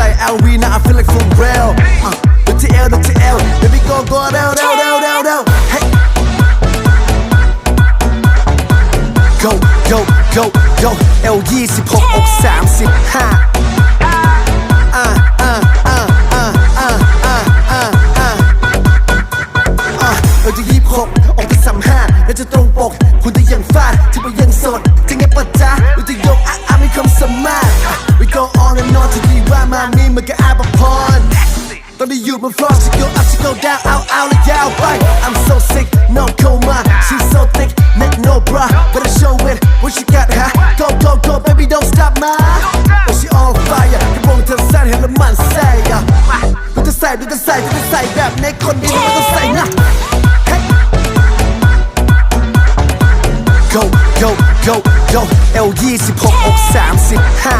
ใส่ LV นะ I feel like for real ดูที่เอลดูที่ L baby go go เร็วเร็วเร็วเร็ว hey go go go go L ยี่สิบหกอกสามสิบเออจะยี่หกออกไปสามห้าและจะตรงปก คุณจะยังฟาดที่ไปยังสดจะงั มามีเหมือนกับอาบพร ตอนนี้อยู่บนฟลอร์ she go up she go down เอาเอาและยาวไป I'm so sick no coma she's so thick neck no bra better show it what she got huh go go go baby don't stop ma oh she on fire กระโปรงเธอสั้นเห็นแล้วมันใส่อ่ะดูจะใส่ดูจะใส่ดูจะใส่แบบในคนดีมันต้องใส่นะ Hey go go go go L ยี่สิบหกอกสามสิบห้า